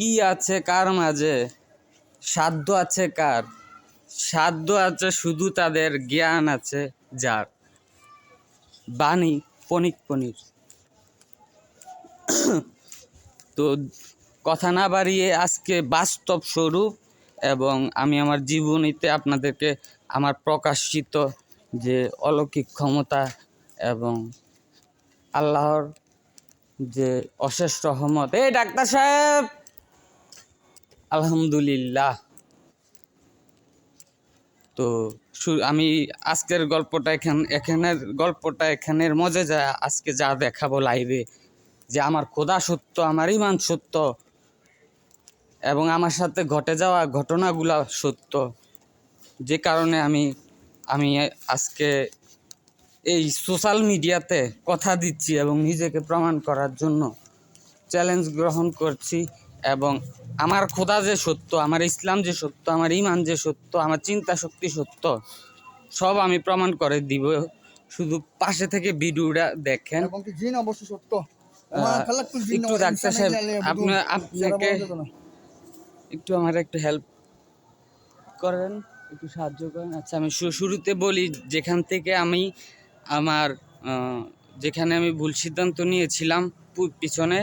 কি আছে কার মাঝে? সাধ্য আছে কার? সাধ্য আছে শুধু তাদের জ্ঞান আছে যার। বাণী পনিক পনির তো কথা না বাড়িয়ে আজকে বাস্তব স্বরূপ এবং আমি আমার জীবনীতে আপনাদেরকে আমার প্রকাশিত যে অলৌকিক ক্ষমতা এবং আল্লাহর যে অশেষ রহমত। এই ডাক্তার সাহেব! আলহামদুলিল্লাহ। তো আমি আজকের গল্পটা এখান, এখানের গল্পটা এখানের মজে যা, আজকে যা দেখাবো লাইভে যে আমার খোদা সত্য, আমার ইমান সত্য, এবং আমার সাথে ঘটে যাওয়া ঘটনাগুলা সত্য। যে কারণে আমি আমি আজকে এই সোশ্যাল মিডিয়াতে কথা দিচ্ছি এবং নিজেকে প্রমাণ করার জন্য চ্যালেঞ্জ গ্রহণ করছি। এবং আমার খোদা যে সত্য আমার ইসলাম যে সত্য আমার ইমান যে সত্য আমার চিন্তা শক্তি সত্য সব আমি প্রমাণ করে দিব শুধু পাশে থেকে ভিডিওটা দেখেন একটু ডাক্তার সাহেব, ইল্লা লিয়াবুদুন। আপনি- যারা আপনাকে-। একটু আমার একটু হেল্প করেন একটু সাহায্য করেন আচ্ছা আমি শুরুতে বলি যেখান থেকে আমি আমার যেখানে আমি ভুল সিদ্ধান্ত নিয়েছিলাম পিছনে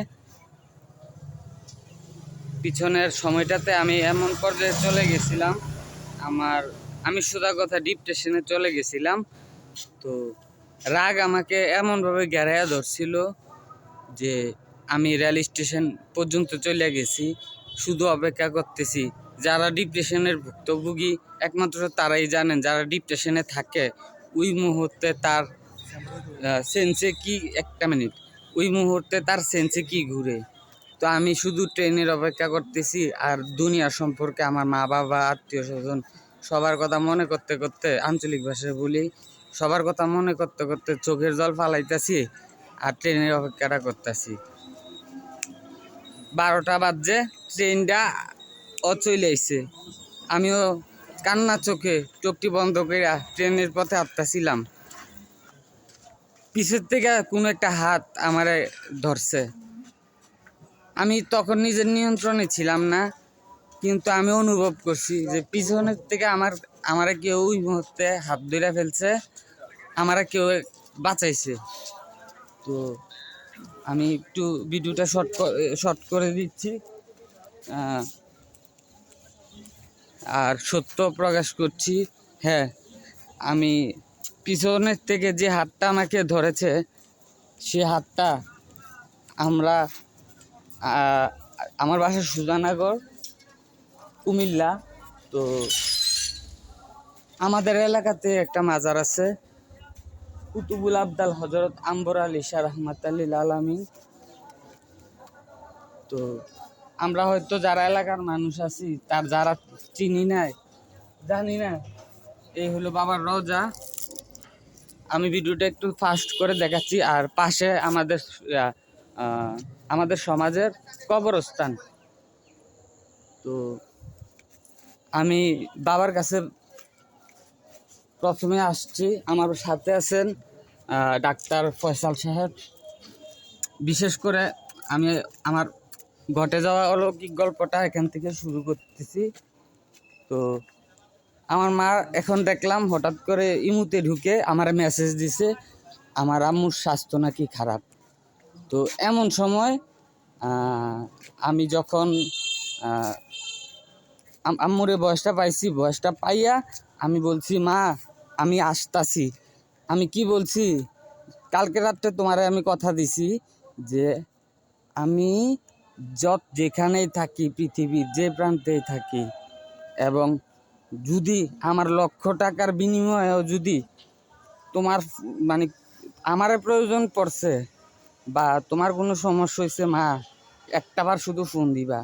পিছনের সময়টাতে আমি এমন পর্যায়ে চলে গেছিলাম। আমার, আমি সোজা কথা ডিপ্রেশনে চলে গেছিলাম। তো রাগ আমাকে এমনভাবে ঘেরাইয়া ধরছিল যে আমি রেল স্টেশন পর্যন্ত চলে গেছি, শুধু অপেক্ষা করতেছি। যারা ডিপ্রেশনের ভুক্তভোগী, একমাত্র তারাই জানেন, যারা ডিপ্রেশনে থাকে, ওই মুহূর্তে তার সেন্সে কি, একটা মিনিট ওই মুহূর্তে তার সেন্সে কি ঘুরে? তো আমি শুধু ট্রেনের অপেক্ষা করতেছি আর দুনিয়া সম্পর্কে আমার মা বাবা, আত্মীয় স্বজন সবার কথা মনে করতে করতে আঞ্চলিক ভাষায় বলি, সবার কথা মনে করতে করতে চোখের জল ফালাইতেছি আর ট্রেনের অপেক্ষাটা করতেছি। বারোটা বাজে, ট্রেনটা অচলে আইছে। আমিও কান্না চোখে চোখটি বন্ধ করে ট্রেনের পথে আটতাছিলাম পিছের থেকে কোনো একটা হাত আমারে ধরছে। আমি তখন নিজের নিয়ন্ত্রণে ছিলাম না, কিন্তু আমি অনুভব করছি যে পিছনের থেকে আমার, আমারে কেউ ওই মুহূর্তে হাত ধরে ফেলছে, আমারা কেউ বাঁচাইছে। তো আমি একটু ভিডিওটা শর্ট শর্ট করে দিচ্ছি। আর সত্য প্রকাশ করছি হ্যাঁ আমি পিছনের থেকে যে হাতটা আমাকে ধরেছে, সে হাতটা আমরা আমার বাসা সুজানগর, কুমিল্লা, তো আমাদের এলাকাতে একটা মাজার আছে। কুতুবুল আবদাল হজরত আম্বর আলী শাহ রহমাত আল্লিল আলমিন। তো আমরা হয়তো যারা এলাকার মানুষ আছি, তার যারা চিনি নাই, জানি না, এই হলো বাবার রজা। আমি ভিডিওটা একটু ফাস্ট করে দেখাচ্ছি, আর পাশে আমাদের আমাদের সমাজের কবরস্থান। তো আমি বাবার কাছে প্রথমে আসছি। আমার সাথে আছেন ডাক্তার ফয়সাল সাহেব। বিশেষ করে আমি আমার ঘটে যাওয়া অলৌকিক গল্পটা এখান থেকে শুরু করতেছি। তো আমার মা এখন দেখলাম হঠাৎ করে ইমুতে ঢুকে আমার মেসেজ দিছে, আমার আম্মুর স্বাস্থ্য নাকি খারাপ? তো এমন সময় আমি যখন আম্মুরে বয়সটা পাইছি, বয়সটা পাইয়া আমি বলছি, মা, আমি আসতাছি। আমি কি বলছি? কালকে রাত্রে তোমারে আমি কথা দিছি যে, আমি যত যেখানেই থাকি, পৃথিবীর যে প্রান্তেই থাকি এবং যদি আমার লক্ষ টাকার বিনিময়েও যদি তোমার মানে আমার প্রয়োজন পড়ছে বা তোমার কোনো সমস্যা হয়েছে মা, একটাবার শুধু ফোন দিবা।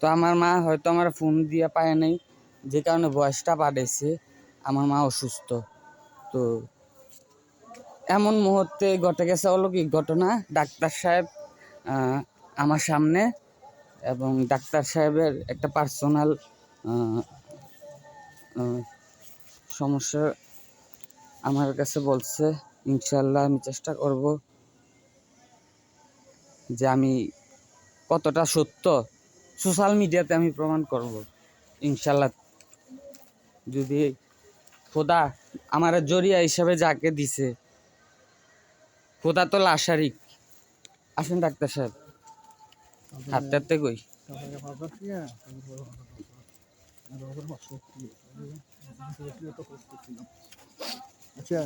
তো আমার মা হয়তো আমার ফোন দিয়া পায় নাই, যে কারণে বয়সটা বাড়েছে, আমার মা অসুস্থ। তো এমন মুহূর্তে ঘটে গেছে অলৌকিক ঘটনা, ডাক্তার সাহেব আমার সামনে এবং ডাক্তার সাহেবের একটা পার্সোনাল সমস্যা আমার কাছে বলছে ইনশাল্লাহ আমি চেষ্টা করব যে আমি কতটা সত্য সোশ্যাল মিডিয়াতে আমি প্রমাণ করব ইনশাল্লাহ যদি খোদা আমার জরিয়া হিসাবে যাকে দিছে, খোদা তো লাশারিক। আসেন ডাক্তার সাহেব হাঁটতে হাঁটতে কই? আচ্ছা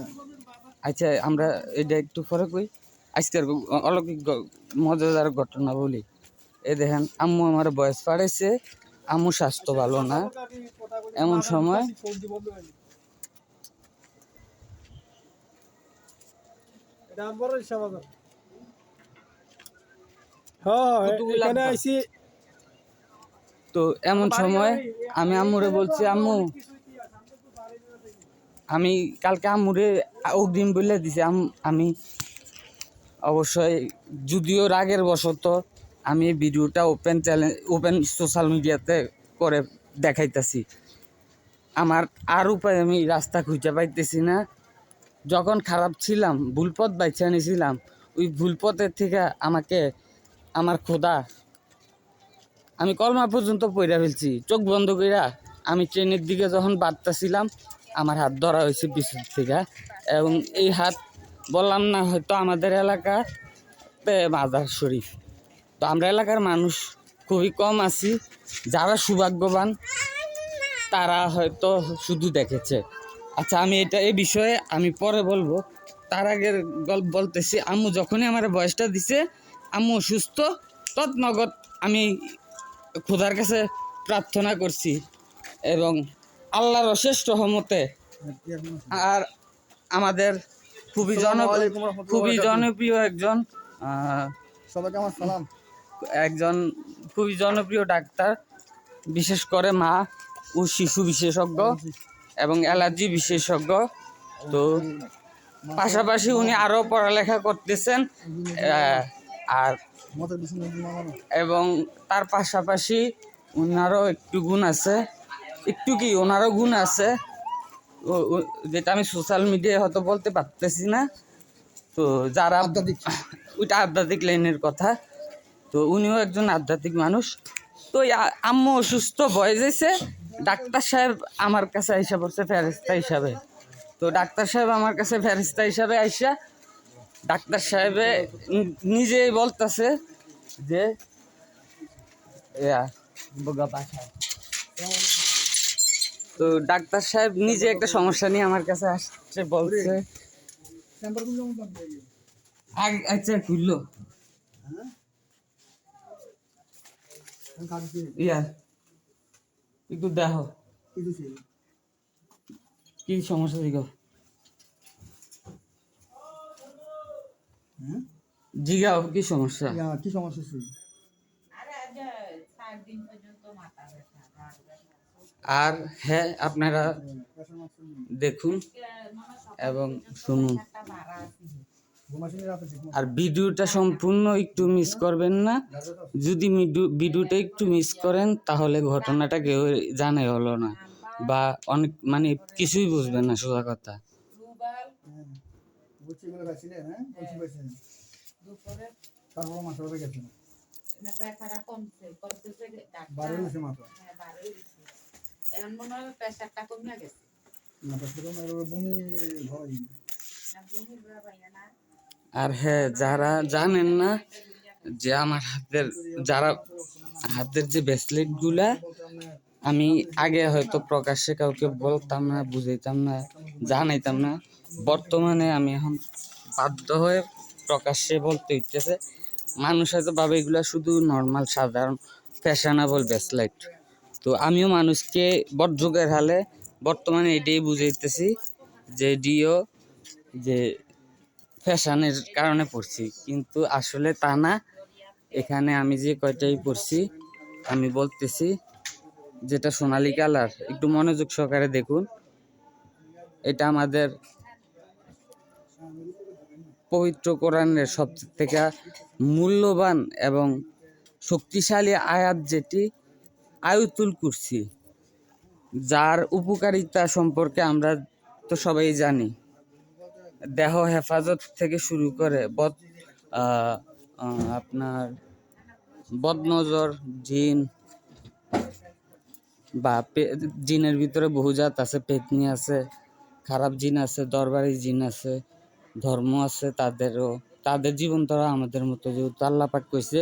আচ্ছা আমরা এটা একটু পরে কই? আজকের অলৌকিক মজাদার ঘটনা বলি। এ দেখেন আম্মু আমার বয়স বাড়াইছে আম্মু স্বাস্থ্য ভালো না। এমন সময় হ্যাঁ? আইছি। তো এমন সময় আমি আম্মুরে বলছি আম্মু আমি কালকে আম্মুরে অগ্রিম বলে দিছি আমি অবশ্যই যদিও রাগের বশত আমি ভিডিওটা ওপেন চ্যালেঞ্জ ওপেন সোশ্যাল মিডিয়াতে করে দেখাইতেছি। আমার আর উপায় আমি রাস্তা খুঁজে পাইতেছি না। যখন খারাপ ছিলাম ভুল পথ বাইছে নিয়েছিলাম ওই ভুলপথের থেকে আমাকে, আমার খোদা, আমি কলমা পর্যন্ত পইরা ফেলছি। চোখ বন্ধ কইরা আমি ট্রেনের দিকে যখন বাড়তেছিলাম, আমার হাত ধরা হয়েছে পিছন থেকে। এবং এই হাত বললাম না, হয়তো আমাদের এলাকাতে মাজার শরীফ। তো আমরা এলাকার মানুষ, খুবই কম আছি। যারা সৌভাগ্যবান, তারা হয়তো শুধু দেখেছে। আচ্ছা আমি এটা এই বিষয়ে আমি পরে বলব। তার আগের গল্প বলতেছি, আম্মু যখনই আমার বয়সটা দিছে, আম্মু সুস্থ তৎনগত আমি খোদার কাছে প্রার্থনা করছি এবং আল্লাহর অশেষ রহমতে আর আমাদের খুবই জন আসসালামু আলাইকুম রহমতুল্লাহি খুবই জনপ্রিয় একজন সবাইকে আমার সালাম। একজন খুবই জনপ্রিয় ডাক্তার বিশেষ করে মা ও শিশু বিশেষজ্ঞ এবং অ্যালার্জি বিশেষজ্ঞ। তো পাশাপাশি উনি আরও পড়ালেখা করতেছেন আর এবং তার পাশাপাশি ওনারও একটু গুণ আছে। একটু কি? ওনারও গুণ আছে। যেটা আমি সোশ্যাল মিডিয়ায় হয়তো বলতে পারতেছি না। তো যারা আধ্যাত্মিক। ওইটা আধ্যাত্মিক লাইনের কথা। তো উনিও একজন আধ্যাত্মিক মানুষ। তো আম্মু অসুস্থ বয়ে যাইছে ডাক্তার সাহেব আমার কাছে আইসা পড়ছে ফেরিস্তা হিসাবে। তো ডাক্তার সাহেব আমার কাছে ফেরিস্তা হিসাবে আইসা। ডাক্তার সাহেবে নিজেই বলতেছে যে ইয়া, বগা পাঠায়। তো ডাক্তার সাহেব নিজে একটা সমস্যা নিয়ে আমার কাছে আসছে, বলছে। আচ্ছা খুললো। ইয়া, একটু দেখো। কি সমস্যা দিগো জিগাও, কি সমস্যা? কি সমস্যা ছিল? আর হ্যাঁ আপনারা দেখুন এবং শুনুন। আর ভিডিওটা সম্পূর্ণ একটু মিস করবেন না। যদি ভিডিওটা একটু মিস করেন, তাহলে ঘটনাটা কেউ জানে হলো না বা অনেক মানে কিছুই বুঝবেন না, সোজা কথা। হ্যাঁ এখন মনে হয় প্রেশারটা কমে গেছে। হয় আর হ্যাঁ যারা জানেন না যে আমার হাতের যারা হাতের যে ব্রেসলেটগুলা আমি আগে হয়তো প্রকাশ্যে কাউকে বলতাম না বুঝাইতাম না জানাইতাম না। বর্তমানে আমি এখন বাধ্য হয়ে প্রকাশ্যে বলতে হইতেছে মানুষ হয়তো ভাবে এগুলা শুধু নর্মাল সাধারণ ফ্যাশনেবল ব্রেসলেট তো আমিও মানুষকে বড়যুগের হালে বর্তমানে এটাই বুঝাইতেছি যে ডিও যে ফ্যাশনের কারণে পড়ছি। কিন্তু আসলে তা না। এখানে আমি যে কয়টাই পড়ছি, আমি বলতেছি যেটা সোনালি কালার, একটু মনোযোগ সহকারে দেখুন। এটা আমাদের পবিত্র কোরআনের সব থেকে মূল্যবান এবং শক্তিশালী আয়াত যেটি আয়তুল কুরসি, যার উপকারিতা সম্পর্কে আমরা তো সবাই জানি। দেহ হেফাজত থেকে শুরু করে বদ আপনার বদনজর, জিন বা জিনের ভিতরে বহু জাত আছে, পেতনি আছে, খারাপ জিন আছে, দরবারি জিন আছে, ধর্ম আছে, তাদেরও, তাদের জীবন তারা আমাদের মতো যেহেতু আল্লাহ পাক কইছে,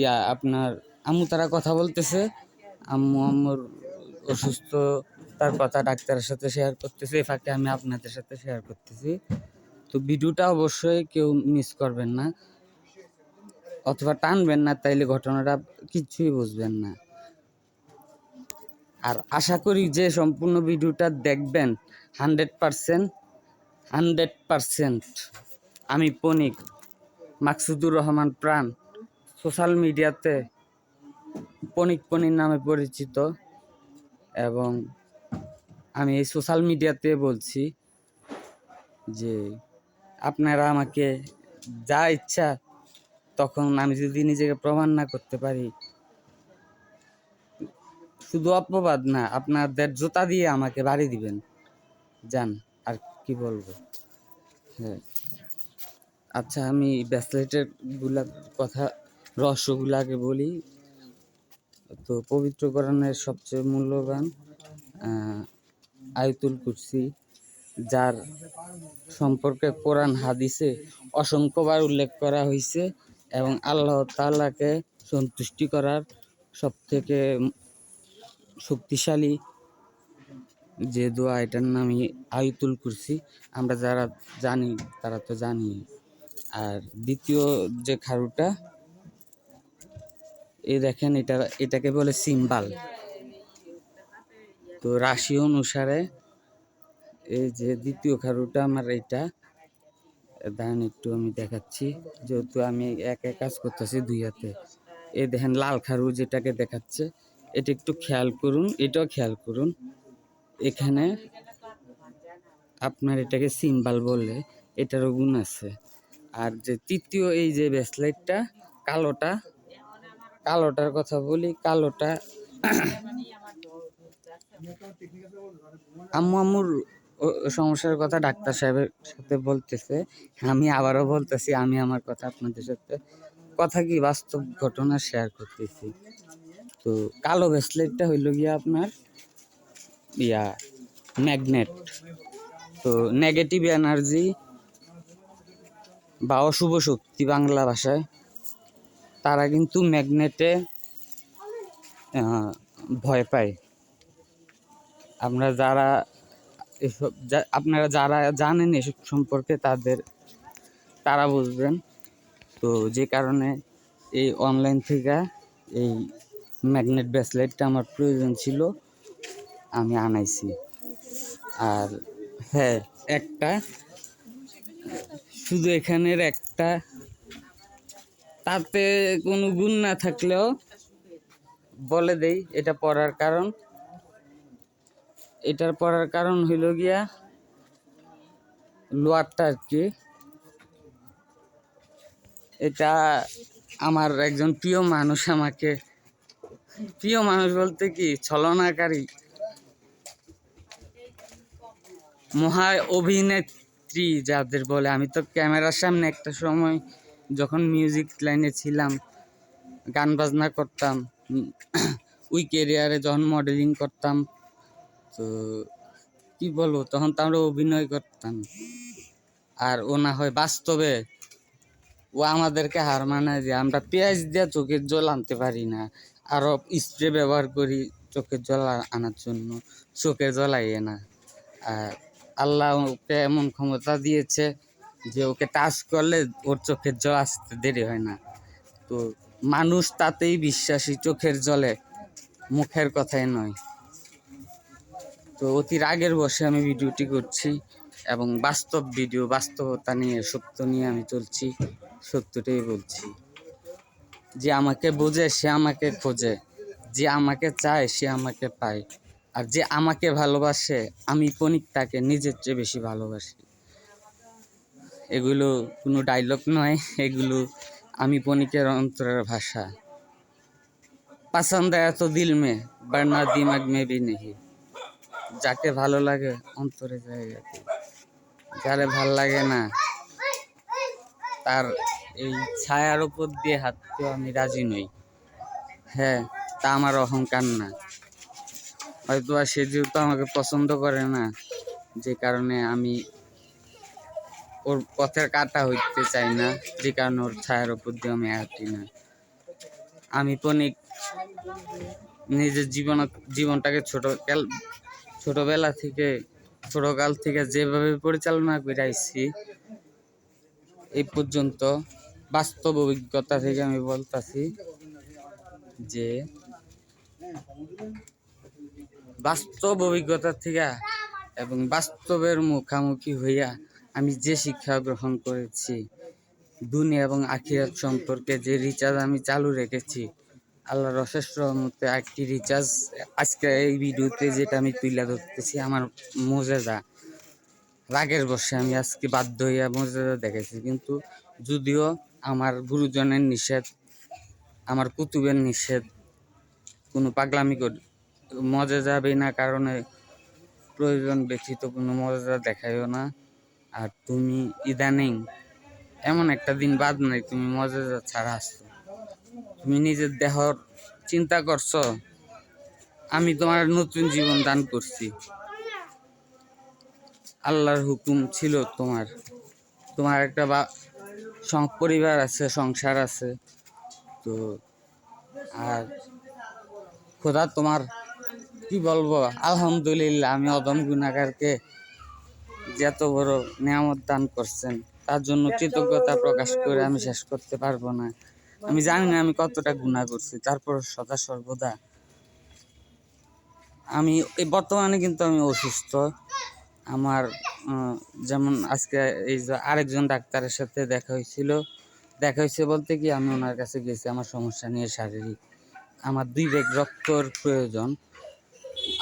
ইয়া আপনার আমু তারা কথা বলতেছে আম্মু আম্মুর অসুস্থ, তার কথা ডাক্তারের সাথে শেয়ার করতেছি, এই ফাঁকে আমি আপনাদের সাথে শেয়ার করতেছি। তো ভিডিওটা অবশ্যই কেউ মিস করবেন না, অথবা টানবেন না, তাইলে ঘটনাটা কিছুই বুঝবেন না। আর আশা করি যে সম্পূর্ণ ভিডিওটা দেখবেন, হান্ড্রেড পারসেন্ট হান্ড্রেড পারসেন্ট আমি পনিক, মাকসুদুর রহমান প্রাণ, সোশ্যাল মিডিয়াতে পনিক পনির নামে পরিচিত এবং আমি এই সোশ্যাল মিডিয়াতে বলছি যে আপনারা আমাকে যা ইচ্ছা তখন আমি যদি নিজেকে প্রমাণ না করতে পারি, শুধু অপবাদ না, আপনাদের জোতা দিয়ে আমাকে বাড়ি দিবেন। যান, আর কি বলব? হ্যাঁ। আচ্ছা আমি ব্যাসলেটেরগুলা কথা রহস্যগুলাকে বলি। তো পবিত্রকরণের সবচেয়ে মূল্যবান আয়তুল কুরসি, যার সম্পর্কে কোরআন হাদিসে অসংখ্যবার উল্লেখ করা হয়েছে এবং আল্লাহ তাআলাকে সন্তুষ্টি করার সব থেকে শক্তিশালী যে দোয়া, এটার নামই আয়তুল কুরসি। আমরা যারা জানি, তারা তো জানি আর দ্বিতীয় যে খারুটা এই দেখেন এটা, এটাকে বলে সিম্বাল। তো রাশি অনুসারে এই যে দ্বিতীয় খারুটা আমার এটা দাঁড়ান একটু, আমি দেখাচ্ছি। যেহেতু আমি এক এক কাজ করতেছি দুই হাতে। এই দেখেন লাল খারু যেটাকে দেখাচ্ছে, এটা একটু খেয়াল করুন, এটাও খেয়াল করুন। এখানে আপনার এটাকে সিম্বাল বললে এটারও গুণ আছে। আর যে তৃতীয় এই যে ব্রেসলেটটা কালোটা কালোটার কথা বলি, কালোটা আম্মু আম্মুর সমস্যার কথা ডাক্তার সাহেবের সাথে বলতেছে। আমি আবারও বলতেছি, আমি আমার কথা আপনাদের সাথে, কথা কি বাস্তব ঘটনা শেয়ার করতেছি। তো কালো ব্রেসলেটটা হইল গিয়া আপনার ইয়া ম্যাগনেট তো নেগেটিভ এনার্জি বা অশুভ শক্তি বাংলা ভাষায় তারা কিন্তু ম্যাগনেটে ভয় পায়। আমরা যারা এসব আপনারা যারা জানেন এসব সম্পর্কে তাদের, তারা বুঝবেন। তো যে কারণে এই অনলাইন থেকে এই ম্যাগনেট ব্রেসলেটটা আমার প্রয়োজন ছিল, আমি আনাইছি। আর হ্যাঁ একটা, শুধু এখানের একটা তাতে কোনো গুণ না থাকলেও বলে দেই, এটা পড়ার কারণ। এটার পড়ার কারণ হইল গিয়া লোয়ারটা আর কি। এটা আমার একজন প্রিয় মানুষ আমাকে, প্রিয় মানুষ বলতে কি, ছলনাকারী, মহা অভিনেত্রী যাদের বলে। আমি তো ক্যামেরার সামনে একটা সময় যখন মিউজিক লাইনে ছিলাম, গান বাজনা করতাম ওই কেরিয়ারে যখন মডেলিং করতাম, তো কি বলব, তখন তো আমরা অভিনয় করতাম। আর ও না হয় বাস্তবে ও আমাদেরকে হার মানায় যে আমরা পেঁয়াজ দিয়ে চোখের জল আনতে পারি না আরও স্প্রে ব্যবহার করি চোখের জল আনার জন্য, চোখের জল আইয়ে না। আর আল্লাহ ওকে এমন ক্ষমতা দিয়েছে যে ওকে টাচ করলে ওর চোখের জল আসতে দেরি হয় না। তো মানুষ তাতেই বিশ্বাসী, চোখের জলে, মুখের কথাই নয়। তো অতি রাগের বসে আমি ভিডিওটি করছি এবং বাস্তব ভিডিও, বাস্তবতা নিয়ে, সত্য নিয়ে আমি চলছি, সত্যটাই বলছি। যে আমাকে বোঝে, সে আমাকে খোঁজে। যে আমাকে চায়, সে আমাকে পায়। আর যে আমাকে ভালোবাসে, আমি কণিক তাকে নিজের চেয়ে বেশি ভালোবাসি। এগুলো কোনো ডায়লগ নয়, এগুলো আমি বণিকের অন্তরের ভাষা। পাসান্দ এত দিল মে, বার্না দিমাগ মে বি নেহি। যাকে ভালো লাগে অন্তরে জায়গাতে। যারে ভালো লাগে না, তার এই ছায়ার ওপর দিয়ে হাঁটতেও আমি রাজি নই। হ্যাঁ তা আমার অহংকার না। হয়তো আর সে যেহেতু আমাকে পছন্দ করে না, যে কারণে আমি ওর পথের কাটা হইতে চাই না, যে কারণে ওর ছায়ার উপর দিয়ে আমি হাঁটি না। আমি পনিক নিজের জীবন, জীবনটাকে ছোট কাল- ছোটবেলা থেকে, ছোটকাল থেকে যেভাবে পরিচালনা করে আইছি এই পর্যন্ত বাস্তব অভিজ্ঞতা থেকে আমি বলতাছি যে বাস্তব অভিজ্ঞতা থেকে এবং বাস্তবের মুখামুখি হইয়া আমি যে শিক্ষা গ্রহণ করেছি, দুনিয়া এবং আখিরাত সম্পর্কে যে রিচার্জ আমি চালু রেখেছি, আল্লাহর অশেষ রহমতে একটি রিচার্জ আজকে এই ভিডিওতে যেটা আমি তুলে ধরতেছি আমার মজেদা রাগের বসে আমি আজকে বাধ্য হইয়া মজেদা দেখেছি, কিন্তু যদিও আমার গুরুজনের নিষেধ, আমার কুতুবের নিষেধ, কোনো পাগলামি কর যাবে না কারণে প্রয়োজন ব্যতীত কোনো মজা দেখাইও না। আর তুমি ইদানিং এমন একটা দিন বাদ নাই, তুমি মজেদা ছাড়া আসছো। তুমি নিজের দেহর চিন্তা করছ, আমি তোমার নতুন জীবন দান করছি। আল্লাহর হুকুম ছিল তোমার। তোমার একটা বা পরিবার আছে, সংসার আছে, তো আর খোদা তোমার, কি বলব, আলহামদুলিল্লাহ, আমি অদম গুণাগারকে যে এত বড় নিয়ামত দান করছেন তার জন্য কৃতজ্ঞতা প্রকাশ করে আমি শেষ করতে পারব না। আমি জানি না আমি কতটা গুণা করছি তারপর সদা সর্বদা আমি এই বর্তমানে কিন্তু আমি অসুস্থ। আমার যেমন আজকে এই যে আরেকজন ডাক্তারের সাথে দেখা হয়েছিল দেখা হয়েছে বলতে কি আমি ওনার কাছে গেছি আমার সমস্যা নিয়ে শারীরিক। আমার দুই ব্যাগ রক্তর প্রয়োজন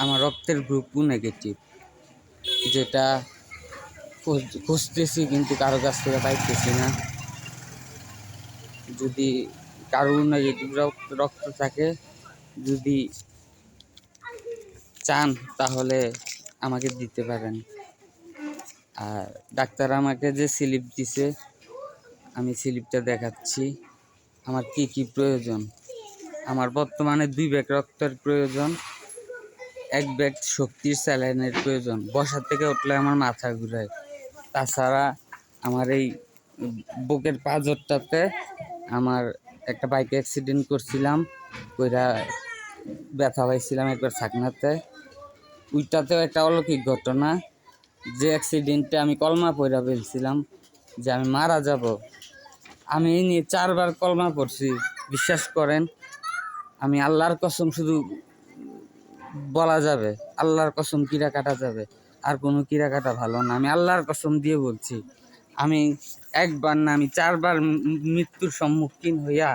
আমার রক্তের গ্রুপও নেগেটিভ যেটা খুঁজতেছি কিন্তু কারও কাছ থেকে পাইতেছি না। যদি কারোর রক্ত রক্ত থাকে, যদি চান তাহলে আমাকে দিতে পারেন। আর ডাক্তার আমাকে যে স্লিপ দিছে, আমি স্লিপটা দেখাচ্ছি। আমার কি কি প্রয়োজন? আমার বর্তমানে দুই ব্যাগ রক্তের প্রয়োজন, এক ব্যাগ শক্তির স্যালাইনের প্রয়োজন। বসা থেকে উঠলে আমার মাথা ঘুরায়। তাছাড়া আমার এই বুকের পাঁজরটাতে আমার একটা বাইক অ্যাক্সিডেন্ট করছিলাম, কইরা ব্যথা পাইছিলাম একবার ছাকনাতে। ওইটাতেও একটা অলৌকিক ঘটনা, যে অ্যাক্সিডেন্টে আমি কলমা পইরা ফেলছিলাম যে আমি মারা যাব। আমি এই নিয়ে চারবার কলমা পড়ছি, বিশ্বাস করেন, আমি আল্লাহর কসম শুধু বলা যাবে, আল্লাহর কসম কিরা কাটা যাবে। আর কোনো কিরা কাটা ভালো না। আমি আল্লাহর কসম দিয়ে বলছি, আমি একবার না, আমি চারবার মৃত্যুর সম্মুখীন হইয়া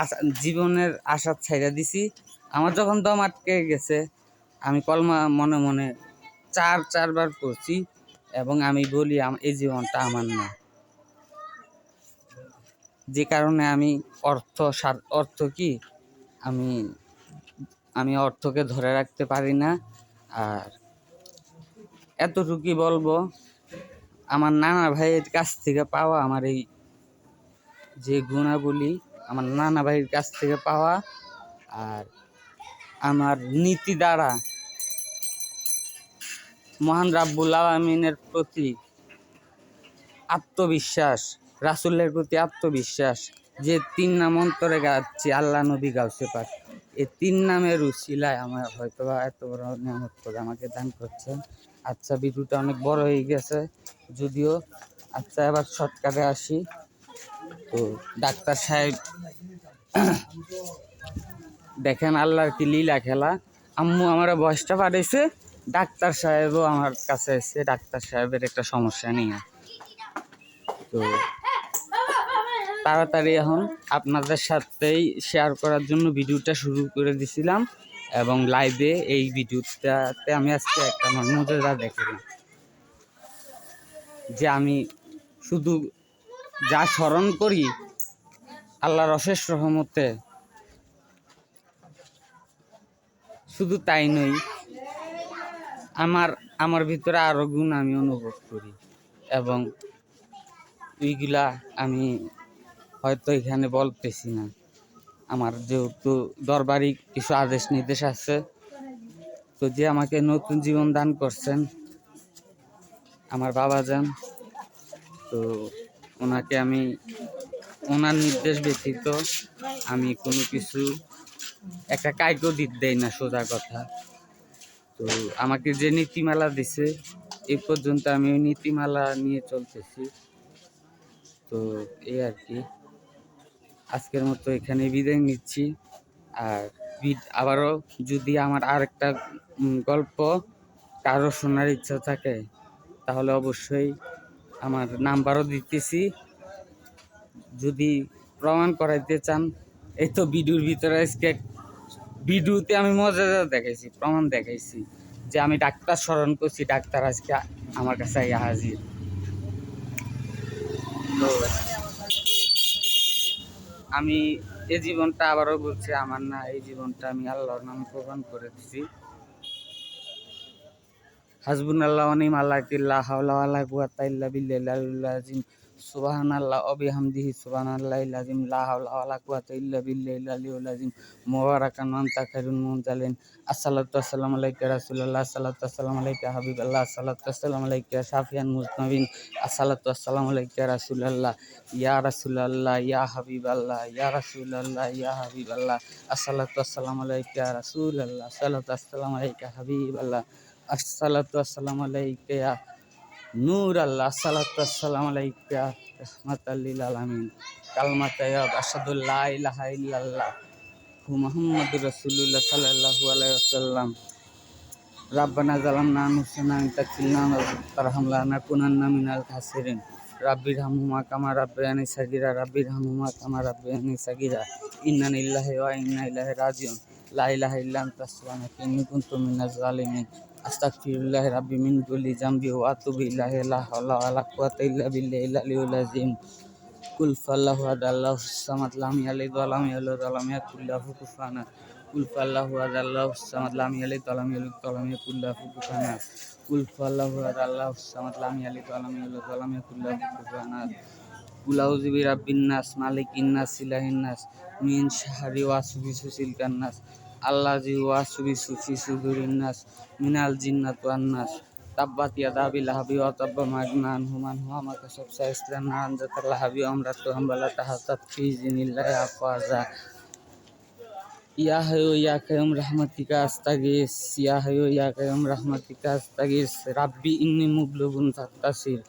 আশা, জীবনের আশা ছাইড়া দিছি। আমার যখন দম আটকে গেছে, আমি কলমা মনে মনে চার, চারবার পড়ছি এবং আমি বলি এই জীবনটা আমার না। যে কারণে আমি অর্থ অর্থ কি? আমি আমি অর্থকে ধরে রাখতে পারি না। আর এতটুকুই বলব, আমার নানা ভাইয়ের কাছ থেকে পাওয়া আমার এই যে গুণাবলী, আমার নানা ভাইয়ের কাছ থেকে পাওয়া আর আমার নীতি দ্বারা মহান রাব্বুল আলমিনের প্রতি আত্মবিশ্বাস, রাসুলের প্রতি আত্মবিশ্বাস, যে তিন নাম অন্তরে গাচ্ছি আল্লাহ নবী গাউসে পাক এই তিন নামের উশিলায় আমার হয়তো এত বড় নিয়ামত করে আমাকে দান করছেন। আচ্ছা ভিডিওটা অনেক বড় হয়ে গেছে। যদিও আচ্ছা এবার শর্টকাটে আসি। তো ডাক্তার সাহেব, দেখেন আল্লাহর কি লীলা খেলা। আম্মু আমার বয়সটা পাঠাইছে ডাক্তার সাহেবও আমার কাছে এসে ডাক্তার সাহেবের একটা সমস্যা নিয়ে। তো তাড়াতাড়ি এখন আপনাদের সাথেই শেয়ার করার জন্য ভিডিওটা শুরু করে দিছিলাম। এবং লাইভে এই ভিডিওটাতে আমি আজকে একটা আমার মজাদার দেখলাম। যে আমি শুধু যা স্মরণ করি, আল্লাহর অশেষ রহমতে শুধু তাই নই আমার আমার ভিতরে আরও গুণ আমি অনুভব করি এবং ওইগুলা আমি হয়তো এখানে বলতেছি না। আমার যেহেতু দরবারি কিছু আদেশ নির্দেশ আছে তো যে আমাকে নতুন জীবন দান করছেন, আমার বাবা যান, তো ওনাকে আমি, ওনার নির্দেশ ব্যতীত আমি কোনো কিছু, একটা কাইকেও দিত দেয় না সোজা কথা। তো আমাকে যে নীতিমালা দিছে এই পর্যন্ত আমি ওই নীতিমালা নিয়ে চলতেছি। তো এই আর কি। আজকের মতো এখানে বিদায় নিচ্ছি। আর আবারও যদি আমার আর একটা গল্প কারও শোনার ইচ্ছা থাকে, তাহলে অবশ্যই আমার নাম্বারও দিতেছি। যদি প্রমাণ করাইতে চান, এই তো ভিডিওর ভিতরে আজকে ভিডিওতে আমি মজা দেখাইছি, প্রমাণ দেখাইছি যে আমি ডাক্তার স্মরণ করছি, ডাক্তার আজকে আমার কাছে হাজির তো আমি এই জীবনটা আবারও বলছি, আমার না এই জীবনটা আমি আল্লাহর নামে প্রদান করে দিছি। হাসবুন আল্লাহ অনিম আল্লাহ কিল্লা হাওলা ওয়ালা কুয়াতা ইল্লা বিল্লাহিল আজিম সুবহানাল্লাহ ওয়া বিহামদিহি সুবহানাল্লাহিল আজিম লা হাওলা ওয়ালা কুয়াতা ইল্লা বিল্লাহিল আলিয়্যিল আজিম মুবারাকান, ওয়া আনতা খায়রুল মুনজালিন আসসালাতু ওয়াসসালামু আলাইকা রাসূলুল্লাহ, আসসালাতু ওয়াসসালামু আলাইকা হাবিবাল্লাহ, আসসালাতু ওয়াসসালামু আলাইকা শাফিয়ান মুজনাবিন আসসালাতু ওয়াসসালামু আলাইকা রাসূলুল্লাহ, ইয়া রাসূলুল্লাহ, ইয়া হাবিবাল্লাহ, ইয়া রাসূলুল্লাহ, ইয়া হাবিবাল্লাহ, আসসালাতু ওয়াসসালামু আলাইকা রাসূলুল্লাহ, আসসালাতু ওয়াসসালামু আলাইকা হাবিবাল্লাহ। আসসালামু আলাইকা ইয়া নূর আল্লাহ আসসালাতু আসসালামু আলাইকা রাহমাতাল লিল আলামিন। কালমাতা ইয়া আশহাদু লা ইলাহা ইল্লাল্লাহ। মুহাম্মাদুর রাসূলুল্লাহ সাল্লাল্লাহু আলাইহি ওয়াসাল্লাম। রাব্বানা জালামনা আনফুসানা ইন তাগফিরনা ওয়া তারহামনা লানাকুনান্না মিনাল খাসিরিন। রাব্বির হামহুমা কামা রাব্বায়ানি সাগীরা রাব্বির হামহুমা কামা রাব্বায়ানি সাগীরা। ইন্না লিল্লাহি ওয়া ইন্না ইলাইহি রাজিউন। লা ইলাহা ইল্লা আনতা সুবহানাকা ইন্নী কুনতু মিনাজ জালিমিন আস্তাগফিরুল্লাহ রাব্বি মিন কুল্লি জামবি ওয়া আতুবু ইলাইহি, লা হাওলা ওয়ালা কুওয়াতা ইল্লা বিল্লাহিল আলিয়্যিল আযীম। কুল ফাল্লাহু আহাদ সামাদ লাম ইয়ালিদ ওয়া লাম ইউলাদ ওয়া লাম ইয়াকুল লাহু কুফুয়ান। আহাদ কুল ফাল্লাহু আহাদ সামাদ লাম ইয়ালিদ ওয়া লাম ইউলাদ ওয়া লাম ইয়াকুল কুল ফাল্লাহু আহাদ সামাদ লাম ইয়ালিদ ওয়া লাম ইউলাদ ওয়া লাম ইয়াকুল কুল আউযু বিরাব্বিন নাস, মালিকিন নাস, ইলাহিন নাস, মিন শাহরি ওয়াসবিসু সিলকান নাস আল্লাযী ওয়াসবিসু ফি সুদুরিন নাস, মিনাল জিন্নাত ওয়ান নাস। তাব্বাত ইয়াদা আবি লাহাবি ওয়া তাব্বা মা আগনা আনহু মান হুয়া মা কাসাব সাইসলান নান জাতাল লাহাবি আমরাতু হামবালা তাহাতাত ফি জিনিল্লাহি আফওয়াজা। ইয়া হায়ু ইয়া কায়ুম রাহমাতিকা আস্তাগিস ইয়া হায়ু ইয়া কায়ুম রাহমাতিকা আস্তাগিস। রাব্বি ইন্নী মুবলুগুন ফান্তাসির,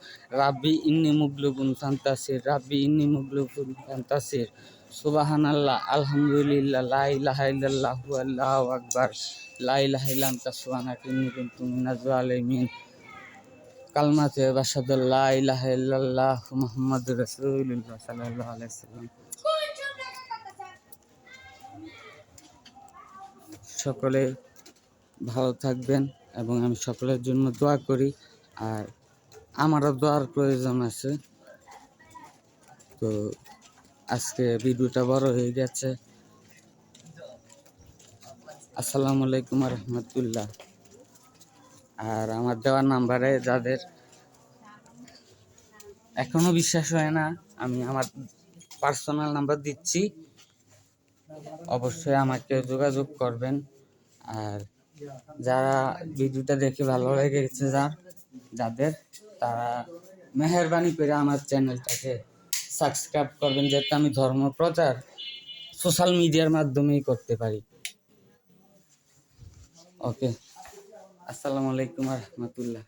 রাব্বি ইন্নী মুবলুগুন ফান্তাসির, রাব্বি ইন্নী মুবলুগুন ফান্তাসির। সুবহানাল্লাহ, আলহামদুলিল্লাহ, লা ইলাহা ইল্লাল্লাহু আল্লাহু আকবার, লা ইলাহা ইল্লা আনতা, সুবহানাকা, ইন্নী কুনতু মিনাজ জালিমিন কালমাতে বাসাদু লা ইলাহা ইল্লাল্লাহ মুহাম্মাদুর রাসূলুল্লাহ সাল্লাল্লাহু আলাইহি ওয়াসাল্লাম। সকলে ভালো থাকবেন এবং আমি সকলের জন্য দোয়া করি। আর আমারও দোয়ার প্রয়োজন আছে। তো আজকে ভিডিওটা বড় হয়ে গেছে। আসসালামু আলাইকুম রহমতুল্লাহ আর আমার দেওয়ার নাম্বারে যাদের এখনও বিশ্বাস হয় না, আমি আমার পার্সোনাল নাম্বার দিচ্ছি। অবশ্যই আমাকে যোগাযোগ করবেন। আর যারা ভিডিওটা দেখে ভালো লেগেছে যার যাদের, তারা মেহরবানি করে আমার চ্যানেলটাকে সাবস্ক্রাইব করবেন যাতে আমি ধর্ম প্রচার সোশ্যাল মিডিয়ার মাধ্যমেই করতে পারি। ওকে আসসালামু আলাইকুম রহমতুল্লাহ।